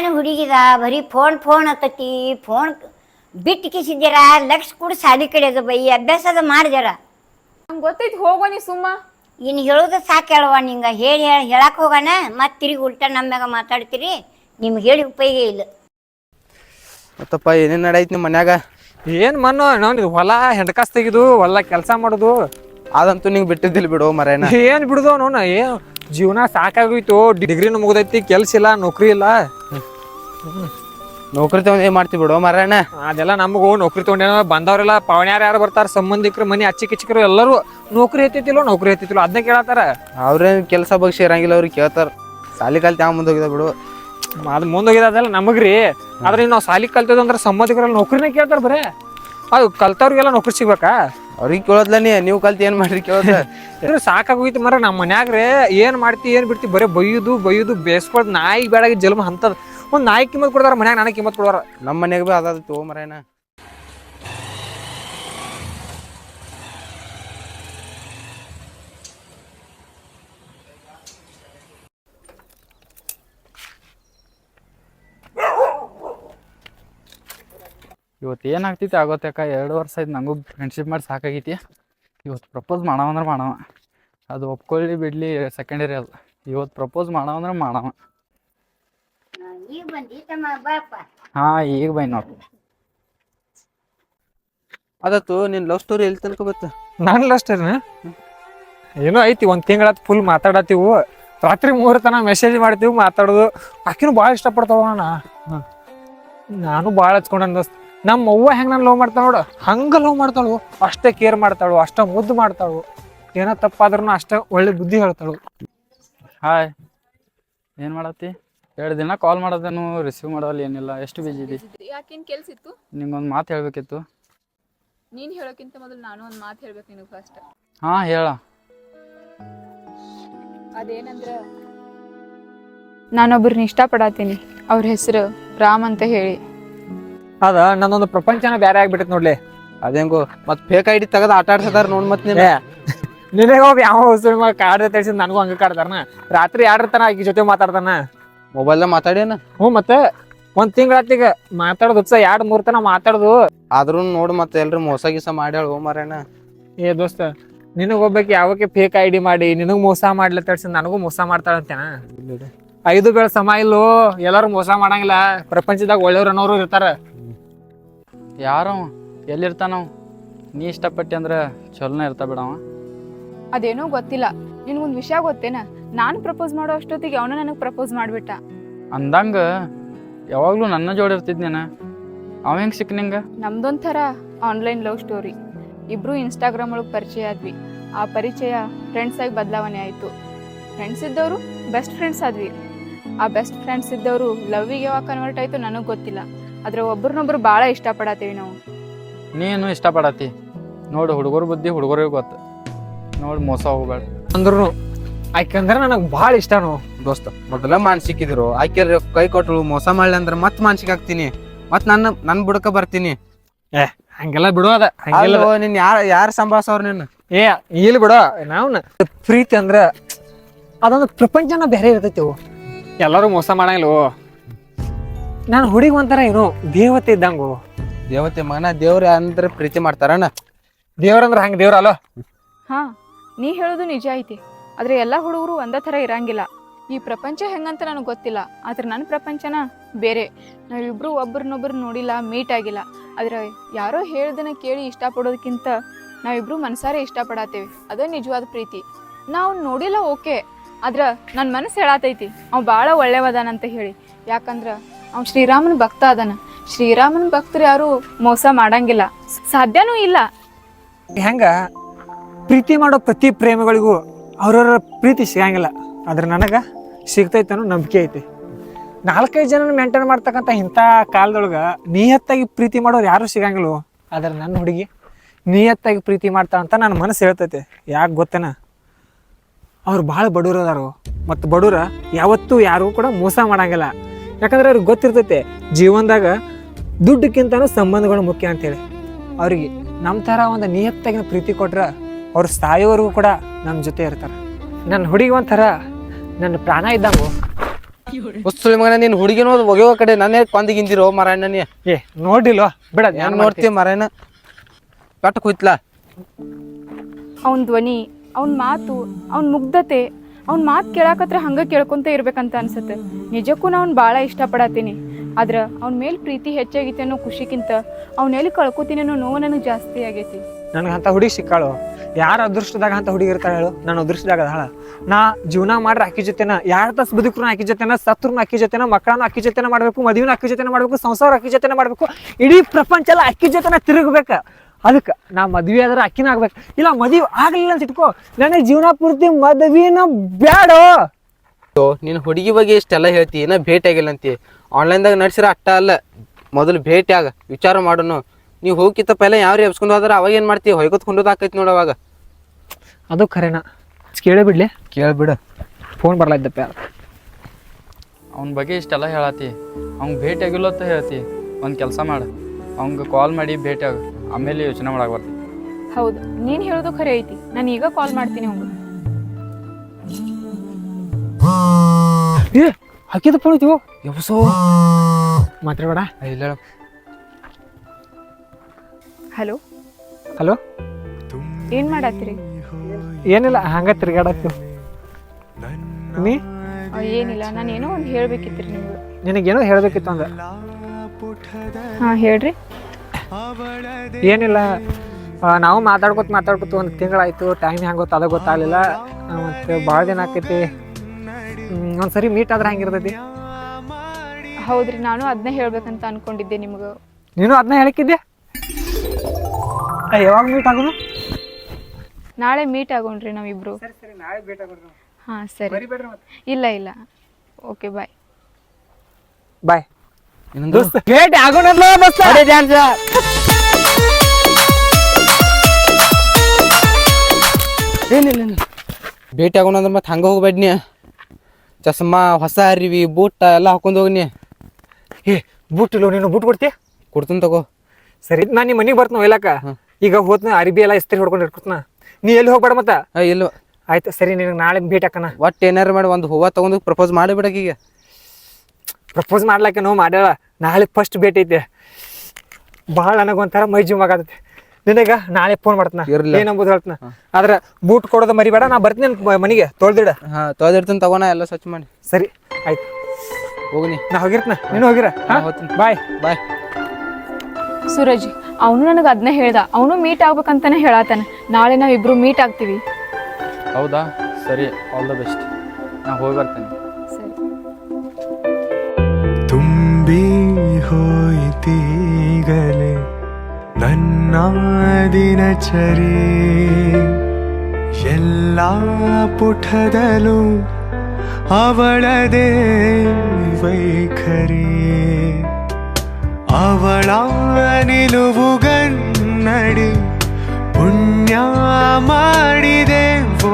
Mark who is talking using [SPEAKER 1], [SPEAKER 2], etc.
[SPEAKER 1] ಶಾನೆ ಹುಡುಗಿದ? ಬರೀ phone phone ಹತ್ತತಿ phone ಬಿಟ್ಟು ಕಿಸಿದ್ದೀರ ಲಕ್ಷ ಕೂಡ ಸಾಲಿ ಕಡೆದು ಬೈ. ಅಭ್ಯಾಸ ಅದು ಮಾಡ್ದ್ಯಾರ
[SPEAKER 2] ನಂಗೆ ಗೊತ್ತೈತಿ ಹೋಗೋ ನೀ ಸುಮ್ಮ.
[SPEAKER 1] ಇನ್ನು ಹೇಳೋದು ಸಾಕು ಹೇಳುವ ನಿಂಗೆ. ಹೇಳಿ ಹೇಳಿ ಹೇಳಕ್ಕೆ ಹೋಗೋಣ. ಮತ್ತೆ ತಿರುಗಿ ಉಲ್ಟಾ ನಮ್ಮ್ಯಾಗ ಮಾತಾಡ್ತೀರಿ. ನಿಮ್ಗೆ ಹೇಳಿ ಉಪಯೋಗ ಇಲ್ಲ.
[SPEAKER 3] ಮತ್ತಪ್ಪ ಏನೇನು ನಡೆಯೈತಿ ನಿಮ್ಮ ಮನ್ಯಾಗ?
[SPEAKER 4] ಏನು ಮಣ್ಣು ನಾವು ಹೊಲ ಹೆಂಡಕಾಸ್ ತೆಗೆದು ಹೊಲ ಕೆಲಸ ಮಾಡೋದು.
[SPEAKER 3] ಅದಂತೂ ನಿಂಗೆ ಬಿಟ್ಟಿದ್ದಿಲ್ಲ ಬಿಡು ಮರೇನ.
[SPEAKER 4] ಏನ್ ಬಿಡುದು ನೋನ ಏ ಜೀವನ ಸಾಕಾಗೋಯ್ತು ಡಿಗ್ರಿನೂ ಮುಗ್ದೈತಿ ಕೆಲ್ಸ ಇಲ್ಲ ನೌಕರಿ ಇಲ್ಲ.
[SPEAKER 3] ನೌಕರಿ ತಗೊಂಡು ಏನು ಮಾಡ್ತಿ ಬಿಡು ಮರೇನ.
[SPEAKER 4] ಅದೆಲ್ಲ ನಮಗೂ ನೌಕರಿ ತಗೊಂಡೇನ ಬಂದವರೆಲ್ಲ ಪವಣ್ಯಾರ ಯಾರು ಬರ್ತಾರ ಸಂಬಂಧಿಕರು ಮನೆ ಅಚ್ಚಿ ಕಿಚ್ಚಿಕರು ಎಲ್ಲರೂ ನೌಕರಿ ಐತಿತಿಲ್ಲೋ ನೌಕರಿ ಐತಿತಿಲ್ಲೋ ಅದನ್ನ ಕೇಳತ್ತಾರ
[SPEAKER 3] ಅವ್ರೇನು ಕೆಲಸ ಬಗ್ಗೆ ಇರಂಗಿಲ್ಲ ಅವ್ರಿಗೆ ಕೇಳ್ತಾರ. ಸಾಲಿ ಕಲ್ತಿ ಯಾವ ಮುಂದೆ ಹೋಗಿದ ಬಿಡು.
[SPEAKER 4] ಅದು ಮುಂದೋಗಿದ್ದಲ್ಲ ನಮಗ್ರಿ. ಆದ್ರೆ ನಾವು ಸಾಲಿ ಕಲ್ತದಂದ್ರೆ ಸಂಬಂಧಿಕರೆಲ್ಲ ನೌಕರಿನೇ ಕೇಳ್ತಾರ ಬರೇ. ಅದು ಕಲ್ತವ್ರಿಗೆಲ್ಲ ನೌಕರಿ ಸಿಗ್ಬೇಕಾ?
[SPEAKER 3] ಅವ್ರಿಗೆ ಕೇಳೋದ್ಲ ನೀ ನೀವು ಕಲ್ತು ಏನು ಮಾಡ್ರಿ ಕೇಳೋದ
[SPEAKER 4] ಇದ್ರ ಸಾಕಾಗೋಯ್ತು ಮರ ನಮ್ಮ ಮನ್ಯಾಗ್ರೆ ಏನ್ ಮಾಡ್ತಿ ಏನ್ ಬಿಡ್ತಿ ಬರೀ ಬೈಯುದು ಬೈಯುದು ಬೇಸ್ಕೊಳ್ ನಾಯಿ ಬೇಡಾಗಿ ಜಲ್ಮ ಹಂತದ ಒಂದ್ ನಾಯಿ ಕಿಮ್ಮತ್ ಕೊಡ್ತಾರ ಮನ್ಯಾಗ ನನಗೆ ಕಿಮ್ಮತ್ ಕೊಡೋರ
[SPEAKER 3] ನಮ್ಮ ಮನ್ಯಾಗ ಭೀ ಅದಾದ ತಗೋ ಮರೇನ
[SPEAKER 5] ಇವತ್ತು ಏನಾಗ್ತೈತಿ ಅಕ್ಕ ಎರಡು ವರ್ಷ ಆಯ್ತು ನನಗೂ ಫ್ರೆಂಡ್ಶಿಪ್ ಮಾಡಿ ಸಾಕಾಗೈತಿ. ಇವತ್ತು ಪ್ರಪೋಸ್ ಮಾಡವ ಅಂದ್ರೆ ಮಾಡವ. ಅದು ಒಪ್ಕೊಳ್ಳಿ ಬಿಡ್ಲಿ ಸೆಕೆಂಡರಿ ಅದು. ಇವತ್ತು ಪ್ರಪೋಸ್ ಮಾಡವ ಅಂದ್ರೆ ಮಾಡವ. ಹಾ ಈಗ ಬೈ ನೋಡು.
[SPEAKER 3] ಅದತ್ತು ನಿನ್ನ ಲವ್ ಸ್ಟೋರಿ ಎಲ್ಲಿ ತನಕ ಬತ್ತ
[SPEAKER 4] ನಾನು ಸ್ಟೋರಿನ ಏನೋ ಐತಿ ಒಂದು ತಿಂಗಳತ್ ಫುಲ್ ಮಾತಾಡತ್ತೀವು. ರಾತ್ರಿ ಮೂರು ತನಕ ಮೆಸೇಜ್ ಮಾಡ್ತೀವಿ ಮಾತಾಡೋದು. ಆಕಿನೂ ಭಾಳ ಇಷ್ಟಪಡ್ತಾವ ಅಣ್ಣ. ನಾನು ಭಾಳ ಹಚ್ಕೊಂಡು ದೋಸ್ತ್ ನಮ್ಮ ಅವ್ವ ಹೆಂಗ್ ನಾನು ಲವ್ ಮಾಡ್ತಾಳೆ ನೋಡು. ಹಂಗೆ ಲವ್ ಮಾಡ್ತಾಳು. ಅಷ್ಟೇ ಕೇರ್ ಮಾಡ್ತಾಳು ಅಷ್ಟೇ ಮುದ್ದು ಮಾಡ್ತಾಳು. ಏನೋ ತಪ್ಪಾದ್ರೂ ಅಷ್ಟೇ ಒಳ್ಳೆ ಬುದ್ಧಿ ಹೇಳ್ತಾಳು.
[SPEAKER 5] ಹಾಯ್ ಏನು ಮಾಡತ್ತಿ? ಎರಡು ದಿನ ಕಾಲ್ ಮಾಡೋದೇನು ರಿಸೀವ್ ಮಾಡೋಲ್ಲ ಏನಿಲ್ಲ. ಎಷ್ಟು ಬಿಜಿ ಇದೆ?
[SPEAKER 2] ಯಾಕೇನು ಕೆಲ್ಸ ಇತ್ತು?
[SPEAKER 5] ನಿಂಗೊಂದು ಮಾತು ಹೇಳ್ಬೇಕಿತ್ತು.
[SPEAKER 2] ನೀನು ಹೇಳೋಕ್ಕಿಂತ ಮೊದಲು ನಾನು ಒಂದು ಮಾತು ಹೇಳ್ಬೇಕು ನಿನಗೆ ಫಸ್ಟ್
[SPEAKER 5] ಹಾಂ ಹೇಳ.
[SPEAKER 2] ಅದೇನಂದ್ರೆ ನಾನೊಬ್ಬರನ್ನ ಇಷ್ಟಪಡತ್ತೀನಿ ಅವ್ರ ಹೆಸರು ರಾಮ್ ಅಂತ ಹೇಳಿ.
[SPEAKER 4] ಅದ ನನ್ನೊಂದು ಪ್ರಪಂಚನ ಬೇರೆ ಆಗ್ಬಿಟ್ಟೈತೆ ನೋಡ್ಲಿ.
[SPEAKER 3] ಅದೇಂಗು ಮತ್ ಫೇಕ್ ಐ ಡಿ ತೆಗೆದು ಆಟ ಆಡ್ಸದಾರ ನೋಡ್ ಮತ್ತೆ ನೀನು.
[SPEAKER 4] ನಿನಗ ಒಬ್ಬ ಯಾವ ಹೊಸ ಕಾರ್ಡ್ ತಿಳಿಸಿದ್ ನನಗೂ ಹಂಗ ಕಾಡ್ತಾರನ ರಾತ್ರಿ ಯಾರ ತನ ಆಕಿ ಜೊತೆ ಮಾತಾಡ್ತಾನ
[SPEAKER 3] ಮೊಬೈಲ್ದಾಗ ಮಾತಾಡೇನ?
[SPEAKER 4] ಹ್ಞೂ ಮತ್ತೆ ಒಂದ್ ತಿಂಗಳಾತಿಗ ಮಾತಾಡೋದು ಉತ್ಸ ಎರಡ್ ಮೂರ್ ತನ ಮಾತಾಡುದು.
[SPEAKER 3] ಆದ್ರೂ ನೋಡು ಮತ್ತೆ ಎಲ್ರು ಮೋಸ ಗೀಸ ಮಾಡ್ಯಾಳ ಮರೇನ
[SPEAKER 4] ಏ ದೋಸ್ತ ನಿನಗ ಒಬ್ಬಾಕಿ ಯಾವಕ್ಕೆ ಫೇಕ್ ಐ ಡಿ ಮಾಡಿ ನಿನಗ್ ಮೋಸ ಮಾಡ್ಲಿ ತಡ್ಸಿ ನನಗೂ ಮೋಸ ಮಾಡ್ತಾಳಂತೇನ ಐದು ಬೇಳ ಸಮ ಇಲ್ಲೋ ಎಲ್ಲಾರು ಮೋಸ ಮಾಡಂಗಿಲ್ಲ. ಪ್ರಪಂಚದಾಗ ಒಳ್ಳೆಯವ್ರು ಅನ್ನೋರು ಇರ್ತಾರ.
[SPEAKER 5] ಯಾರವ ಎಲ್ಲಿರ್ತಾನವ ನೀ ಇಷ್ಟಪಟ್ಟಿ ಅಂದ್ರೆ ಚಲೋನ ಇರ್ತಾ ಬಿಡವ
[SPEAKER 2] ಅದೇನೋ ಗೊತ್ತಿಲ್ಲ. ನಿನಗೊಂದು ವಿಷಯ ಗೊತ್ತೇನ? ನಾನು ಪ್ರಪೋಸ್ ಮಾಡೋ ಅಷ್ಟೊತ್ತಿಗೆ ಅವನು ನನಗೆ ಪ್ರಪೋಸ್ ಮಾಡಿಬಿಟ್ಟ.
[SPEAKER 5] ಅಂದಂಗ ಯಾವಾಗಲೂ ನನ್ನ ಜೋಡಿ ಇರ್ತಿದ್ನೇನ ಅವ ಹೆಂಗೆ ಸಿಕ್ ನಿಂಗೆ?
[SPEAKER 2] ನಮ್ದೊಂಥರ ಆನ್ಲೈನ್ ಲವ್ ಸ್ಟೋರಿ ಇಬ್ರು ಇನ್ಸ್ಟಾಗ್ರಾಮ್ ಒಳಗೆ ಪರಿಚಯ ಆದ್ವಿ. ಆ ಪರಿಚಯ ಫ್ರೆಂಡ್ಸ್ ಆಗಿ ಬದಲಾವಣೆ ಆಯಿತು. ಫ್ರೆಂಡ್ಸ್ ಇದ್ದವರು ಬೆಸ್ಟ್ ಫ್ರೆಂಡ್ಸ್ ಆದ್ವಿ. ಆ ಬೆಸ್ಟ್ ಫ್ರೆಂಡ್ಸ್ ಇದ್ದವರು ಲವ್ವಿಗೆ ಯಾವಾಗ ಕನ್ವರ್ಟ್ ಆಯಿತು ನನಗೆ ಗೊತ್ತಿಲ್ಲ. ಆದ್ರೆ ಒಬ್ರನ್ನೊಬ್ರು ಭಾಳ ಇಷ್ಟಪಡತ್ತೀವಿ ನಾವು.
[SPEAKER 5] ನೀನು ಇಷ್ಟಪಡತಿ ನೋಡು ಹುಡುಗರ ಬುದ್ಧಿ ಹುಡುಗರಿಗೆ ಗೊತ್ತು. ನೋಡಿ ಮೋಸ ಹೋಗ್ಬೇಡ.
[SPEAKER 4] ಅಂದ್ರು ಯಾಕಂದ್ರೆ ನನಗ್ ಭಾಳ ಇಷ್ಟನು
[SPEAKER 3] ದೋಸ್ತ ಮೊದಲ ಮಾನಸಿಕ ಇದ್ರು. ಆಕೆ ಕೈ ಕೊಟ್ಟಳು ಮೋಸ ಮಾಡ್ಲಿ ಅಂದ್ರೆ ಮತ್ತೆ ಮಾನಸಿಕ ಆಗ್ತೀನಿ. ಮತ್ ನನ್ನ ನನ್ ಬುಡಕ ಬರ್ತೀನಿ.
[SPEAKER 4] ಹಂಗೆಲ್ಲ ಬಿಡು ಅದ. ಹಂಗೆಲ್ಲ
[SPEAKER 3] ಅಲ್ಲೋ ನಿನ್ ಯಾರ ಯಾರು ಸಂಭಾಳ್ಸವ್ರ ನಿನ್ನ?
[SPEAKER 4] ಏ ಇಲ್ಲಿ ಬಿಡ ನಾವು ಪ್ರೀತಿ ಅಂದ್ರೆ ಅದೊಂದು ಪ್ರಪಂಚನ ಬೇರೆ ಇರ್ತೈತಿ ಅವು ಎಲ್ಲರೂ ಮೋಸ ಮಾಡಂಗಿಲ್ಲ ನಾನು ಹುಡುಗಿ ಒಂಥರ ಏನು ದೇವತೆ ಇದ್ದಂಗು.
[SPEAKER 3] ದೇವತೆ ಮಗನ ದೇವ್ರ ಅಂದ್ರೆ ಪ್ರೀತಿ ಮಾಡ್ತಾರಣ್ಣ.
[SPEAKER 4] ದೇವ್ರಂದ್ರ ಹಂಗ ದೇವ್ರ ಅಲೋ?
[SPEAKER 2] ಹಾ ನೀ ಹೇಳೋದು ನಿಜ ಐತಿ. ಆದ್ರೆ ಎಲ್ಲ ಹುಡುಗರು ಒಂದೇ ಥರ ಇರಂಗಿಲ್ಲ. ಈ ಪ್ರಪಂಚ ಹೆಂಗಂತ ನನಗೆ ಗೊತ್ತಿಲ್ಲ. ಆದ್ರೆ ನನ್ನ ಪ್ರಪಂಚನ ಬೇರೆ. ನಾವಿಬ್ರು ಒಬ್ರನ್ನೊಬ್ರು ನೋಡಿಲ್ಲ ಮೀಟ್ ಆಗಿಲ್ಲ. ಆದ್ರೆ ಯಾರೋ ಹೇಳ್ದನ್ನ ಕೇಳಿ ಇಷ್ಟಪಡೋದಕ್ಕಿಂತ ನಾವಿಬ್ರು ಮನಸಾರೆ ಇಷ್ಟಪಡತ್ತೇವೆ ಅದೇ ನಿಜವಾದ ಪ್ರೀತಿ. ನಾವು ನೋಡಿಲ್ಲ ಓಕೆ ಆದ್ರೆ ನನ್ನ ಮನಸ್ಸು ಹೇಳತೈತಿ. ಅವ್ ಭಾಳ ಒಳ್ಳೆವದಾನಂತ ಹೇಳಿ. ಯಾಕಂದ್ರ ಅವ್ ಶ್ರೀರಾಮನ ಭಕ್ತ ಅದಾನ. ಶ್ರೀರಾಮನ ಭಕ್ತರು ಯಾರು ಮೋಸ ಮಾಡಂಗಿಲ್ಲ. ಸಾಧ್ಯನೂ ಇಲ್ಲ.
[SPEAKER 4] ಹೆಂಗ? ಪ್ರೀತಿ ಮಾಡೋ ಪ್ರತಿ ಪ್ರೇಮಿಗಳಿಗೂ ಅವ್ರವ್ರ ಪ್ರೀತಿ ಸಿಗಂಗಿಲ್ಲ. ಆದ್ರೆ ನನಗ ಸಿಗ್ತೈತೆ ಅನ್ನೋ ನಂಬಿಕೆ ಐತಿ. ನಾಲ್ಕೈದು ಜನ ಮೇಂಟೈನ್ ಮಾಡ್ತಕ್ಕಂಥ ಇಂಥ ಕಾಲದೊಳಗ ನಿಯತ್ತಾಗಿ ಪ್ರೀತಿ ಮಾಡೋರು ಯಾರು ಸಿಗಂಗಿಲ್ಲ, ಆದ್ರೆ ನನ್ನ ಹುಡುಗಿ ನಿಯತ್ತಾಗಿ ಪ್ರೀತಿ ಮಾಡ್ತಾ ಅಂತ ನನ್ನ ಮನಸ್ಸು ಹೇಳ್ತೈತೆ. ಯಾಕೆ ಗೊತ್ತೇನ? ಅವ್ರು ಭಾಳ ಬಡವ್ರು ಅದಾರು, ಮತ್ತು ಬಡವ್ರ ಯಾವತ್ತೂ ಯಾರಿಗೂ ಕೂಡ ಮೋಸ ಮಾಡಂಗಿಲ್ಲ. ಯಾಕಂದ್ರೆ ಅವ್ರಿಗೆ ಗೊತ್ತಿರ್ತೈತೆ ಜೀವನದಾಗ ದುಡ್ಡಕ್ಕಿಂತನೂ ಸಂಬಂಧಗಳು ಮುಖ್ಯ ಅಂತೇಳಿ. ಅವ್ರಿಗೆ ನಮ್ಮ ಥರ ಒಂದು ನಿಯತ್ತಾಗಿನ ಪ್ರೀತಿ ಕೊಟ್ರೆ ಅವ್ರು ಸಾಯೋವರೆಗೂ ಕೂಡ ನಮ್ಮ ಜೊತೆ ಇರ್ತಾರೆ. ನನ್ನ ಹುಡುಗಿ ಒಂಥರ ನನ್ನ ಪ್ರಾಣ ಇದ್ದಂಗು.
[SPEAKER 3] ಹುಚ್ಚುಳಿ ಮಗನ ನೀನು ಹುಡುಗಿನೋ ಒಗೆಯೋ ಕಡೆ ನಾನೇ ಕೊಂದಿಗಿಂದಿರೋ ಮರಾಯಣ್ಣ ನೀ?
[SPEAKER 4] ಏ ನೋಡಿಲ್ವ ಬಿಡ
[SPEAKER 3] ನಾನು ನೋಡ್ತೀಯ ಮರಾಯಣ್ಣ? ಪಟ್ಟ ಕುಯ್ತ್ಲಾ?
[SPEAKER 2] ಅವನ ಧ್ವನಿ ಅವನ್ ಮಾತು ಅವನ್ ಮುಗ್ಧತೆ ಅವ್ನ ಮಾತು ಕೇಳಾಕತ್ರ ಹಂಗೆ ಕೇಳ್ಕೊಂತ ಇರ್ಬೇಕಂತ ಅನ್ಸುತ್ತೆ. ನಿಜಕ್ಕೂ ನಾ ಅವ್ನು ಭಾಳ ಇಷ್ಟಪಡತ್ತೀನಿ. ಆದ್ರೆ ಅವ್ನ ಮೇಲೆ ಪ್ರೀತಿ ಹೆಚ್ಚಾಗೈತಿ ಅನ್ನೋ ಖುಷಿಗಿಂತ ಅವ್ನೆಲ್ಲಿ ಕಳ್ಕೊತೀನಿ ಅನ್ನೋ ನೋವು ನನಗೆ ಜಾಸ್ತಿ ಆಗೈತಿ.
[SPEAKER 4] ನನಗೆ ಅಂತ ಹುಡುಗಿ ಸಿಕ್ಕಾಳು. ಯಾರ ಅದೃಷ್ಟದಾಗ ಅಂತ ಹುಡುಗಿ ಇರ್ತಾಳೆ ಹೇಳು. ನಾನು ಅದೃಷ್ಟದಾಗ ಅದಾಳ. ನಾ ಜೀವನ ಮಾಡ್ರೆ ಅಕ್ಕಿ ಜೊತೆನ, ಯಾರ ತಸ್ ಬದುಕ್ರು ಅಕ್ಕಿ ಜೊತೆನ ಸತ್ರು ಅಕ್ಕಿ ಜೊತೆನ ಮಕ್ಕಳನ್ನ ಅಕ್ಕಿ ಜೊತೆನ ಮಾಡಬೇಕು, ಮದುವೆನ ಅಕ್ಕಿ ಜೊತೆನ ಮಾಡಬೇಕು, ಸಂಸಾರ ಅಕ್ಕಿ ಜೊತೆನ ಮಾಡಬೇಕು, ಇಡೀ ಪ್ರಪಂಚ ಎಲ್ಲ ಅಕ್ಕಿ ಜೊತೆನ ತಿರುಗ್ಬೇಕು. ಅದಕ್ಕೆ ನಾ ಮದ್ವೆ ಆದ್ರೆ ಅಕ್ಕಿನ ಆಗ್ಬೇಕು. ಇಲ್ಲ ಮದುವೆ ಆಗ್ಲಿಲ್ಲ ಅಂತ ಇಟ್ಕೋ. ನನಗೆ ಜೀವನ ಪೂರ್ತಿ ಮದ್ವಿನ ಬ್ಯಾಡ.
[SPEAKER 3] ನೀನು ಹುಡುಗಿ ಬಗ್ಗೆ ಇಷ್ಟೆಲ್ಲ ಹೇಳ್ತಿ ಏನ ಭೇಟಿ ಆಗಿಲ್ಲ ಅಂತಿ. ಆನ್ಲೈನ್ದಾಗ ನಡ್ಸಿರ ಅಟ್ಟ ಅಲ್ಲ. ಮೊದಲು ಭೇಟಿ ಆಗ ವಿಚಾರ ಮಾಡೋನು. ನೀವು ಹೋಗಿತ್ತ ಪೈಲ ಯಾರು ಎಬ್ಸ್ಕೊಂಡು ಹೋದ್ರೆ? ಅವಾಗ ಏನು ಮಾಡ್ತೀವಿ ಹೊಯ್ಕೊತ್ಕೊಂಡು ಆಕೈತಿ ನೋಡ ಅವಾಗ.
[SPEAKER 4] ಅದು ಖರೇನ. ಕೇಳೇ ಬಿಡ್ಲಿ.
[SPEAKER 3] ಕೇಳಿಬಿಡು
[SPEAKER 4] ಫೋನ್ ಬರ್ಲಾಯ್ದಪ್ಪ
[SPEAKER 5] ಅವ್ನ ಬಗ್ಗೆ ಇಷ್ಟೆಲ್ಲ ಹೇಳತ್ತಿ ಅವ್ನ್ ಭೇಟಿ ಆಗಿಲ್ಲ ಅಂತ ಹೇಳ್ತಿ. ಒಂದು ಕೆಲಸ ಮಾಡು. ಅವ್ನ್ಗೆ ಕಾಲ್ ಮಾಡಿ ಭೇಟಿ ಆಗ. ಆಮೇಲೆ ಯೋಚನೆ ಮಾಡಕ್ ಬರ್ತೀನಿ.
[SPEAKER 2] ಹೌದು ನೀನ್ ಹೇಳೋದು ಖರೆ ಐತಿ. ನಾನು ಈಗ ಕಾಲ್ ಮಾಡ್ತೀನಿ ಅವ್ನು
[SPEAKER 4] ಏ ಹಾಕಿದ ಫೋನ್ ಐತಿವು
[SPEAKER 3] ಯಪ್ಸೋ
[SPEAKER 4] ಮಾತಾಡಬೇಡ.
[SPEAKER 3] ಇಲ್ಲ
[SPEAKER 2] ಹಲೋ?
[SPEAKER 4] ಹಲೋ?
[SPEAKER 2] ಏನ್ ಮಾಡತ್ತೀರಿ?
[SPEAKER 4] ಏನಿಲ್ಲ ಹಂಗ ತಿರ್ಗಾಡತ್ತೀವಿ ನೀ?
[SPEAKER 2] ಆ, ಏನಿಲ್ಲ ನಾನು ಏನೋ ಒಂದು ಹೇಳ್ಬೇಕಿತ್ತು ರೀ ನಿಮ್ಗೆ.
[SPEAKER 4] ನಿನಗೇನೋ ಹೇಳ್ಬೇಕಿತ್ತು ಅಂದ.
[SPEAKER 2] ಹಾ ಹೇಳ್ರಿ.
[SPEAKER 4] ಏನಿಲ್ಲ. ನಾವು ಮಾತಾಡ್ಕೊತ ಮಾತಾಡ್ಕೊತ ಒಂದು ತಿಂಗಳಾಯಿತು ಟೈಮ್ ಹೆಂಗೆ ಗೊತ್ತ ಅದ ಗೊತ್ತಾಗಲಿಲ್ಲ. ಮತ್ತು ಭಾಳ ದಿನ ಆಕೈತಿ. ಒಂದು ಸರಿ ಮೀಟ್ ಆದ್ರೆ ಹೆಂಗಿರ್ತೈತಿ?
[SPEAKER 2] ಹೌದ್ರಿ ನಾನು ಅದನ್ನೇ ಹೇಳ್ಬೇಕಂತ ಅನ್ಕೊಂಡಿದ್ದೆ ನಿಮ್ಗೆ.
[SPEAKER 4] ನೀನು ಅದನ್ನ ಹೇಳಕ್ಕಿದ್ದೆ? ಯಾವಾಗ ಮೀಟ್ ಆಗೋದು
[SPEAKER 2] ನಾಳೆ ಮೀಟ್ ಆಗೋಣ್ರಿ ನಾವಿಬ್ರು. ಹಾಂ ಸರಿ. ಇಲ್ಲ ಇಲ್ಲ. ಓಕೆ ಬಾಯ್
[SPEAKER 4] ಬಾಯ್ ಭೇಟಿ ಆಗೋಣಲ್ಲ ಮಸ್ತ
[SPEAKER 3] ಏನಿಲ್ಲ ಏನಿಲ್ಲ ಭೇಟಿ ಆಗೋಣ ಅಂದ್ರೆ ಮತ್ತೆ ಹಂಗೆ ಹೋಗ್ಬೇಡ್ನಿ ಚಸ್ಮಾ ಹೊಸ ಅರಿವಿ ಬೂಟ ಎಲ್ಲ ಹಾಕೊಂಡು ಹೋಗ್ನಿ
[SPEAKER 4] ಏ ಬೂಟ್ ಇಲ್ಲೋ ನೀನು ಬೂಟ್ ಕೊಡ್ತೀಯ?
[SPEAKER 3] ಕೊಡ್ತೀನಿ ತಗೋ.
[SPEAKER 4] ಸರಿ ನಾನು ನಿಮ್ಮ ಮನೆಗೆ ಬರ್ತೀನಿ ಒಯ್ಲಾಕ ಈಗ ಹೋದ್ನ ಅರಿಬಿ ಎಲ್ಲ ಇಸ್ತ್ರಿ ಹೊಡ್ಕೊಂಡು ಇಟ್ಕೊತ್ನ. ನೀ ಎಲ್ಲಿ ಹೋಗ್ಬೇಡ ಮತ್ತ?
[SPEAKER 3] ಇಲ್ಲ
[SPEAKER 4] ಆಯ್ತು ಸರಿ ನಿನಗೆ ನಾಳೆ ಭೇಟಿ ಹಾಕಣ.
[SPEAKER 3] ಒಟ್ಟು ಏನಾರು ಮಾಡಿ ಒಂದು ಹೂವ ತಗೊಂಡು ಪ್ರಪೋಸ್ ಮಾಡಿಬಿಡಕೀಗ
[SPEAKER 4] ಪ್ರಪೋಸ್ ಮಾಡ್ಲಾಕ ನೋವು ಮಾಡ್ಯಾಳ. ನಾಳೆ ಫಸ್ಟ್ ಭೇಟಿ ಐತೆ. ಭಾಳ ನನಗೊಂಥರ ಮೈ ಜೀವ ಆಗತ್ತೆ. ನಿನಗ ನಾಳೆ ಫೋನ್ ಮಾಡ್ತಾನ.
[SPEAKER 3] ಇರ್ಲಿ.
[SPEAKER 4] ಏನಂಬುದು ಹೇಳ್ತಾನ? ಆದ್ರೆ ಬೂಟ್ ಕೊಡೋದು ಮರಿಬೇಡ ನಾ ಬರ್ತೀನಿ ಮನಿಗೆ. ತೊಳ್ದಿಡ.
[SPEAKER 3] ಹಾಂ ತೊಳೆದಿರ್ತೀನಿ ತಗೋಣ ಎಲ್ಲ ಸ್ವಚ್ಛ ಮಾಡಿ.
[SPEAKER 4] ಸರಿ ಆಯ್ತು.
[SPEAKER 3] ಹೋಗ್ನಿ.
[SPEAKER 4] ನಾ ಹೋಗಿರ್ತನ. ನೀನು ಹೋಗಿರ. ಬಾಯ್
[SPEAKER 3] ಬಾಯ್
[SPEAKER 2] ಸೂರಜ್ ಅವನು ನನಗೆ ಅದನ್ನೇ ಹೇಳ್ದ. ಅವನು ಮೀಟ್ ಆಗ್ಬೇಕಂತಾನೆ ಹೇಳತ್ತಾನೆ ನಾಳೆ ನಾವಿಬ್ರು ಮೀಟ್ ಆಗ್ತೀವಿ.
[SPEAKER 5] ಹೌದಾ? ಸರಿ ಆಲ್ ದ ಬೆಸ್ಟ್ ನಾ ಹೋಗಿ ಬರ್ತೇನೆ.
[SPEAKER 6] ತುಂಬಿ ಹೋಯಿತೀಗಲೇ ನನ್ನ ದಿನಚರಿ. ಎಲ್ಲ ಪುಟದಲ್ಲೂ ಅವಳದೇ ವೈಖರಿ. ಅವಳ ನಿಲುವುಗನ್ನಡಿ ಪುಣ್ಯ ಮಾಡಿದೆ. ಓ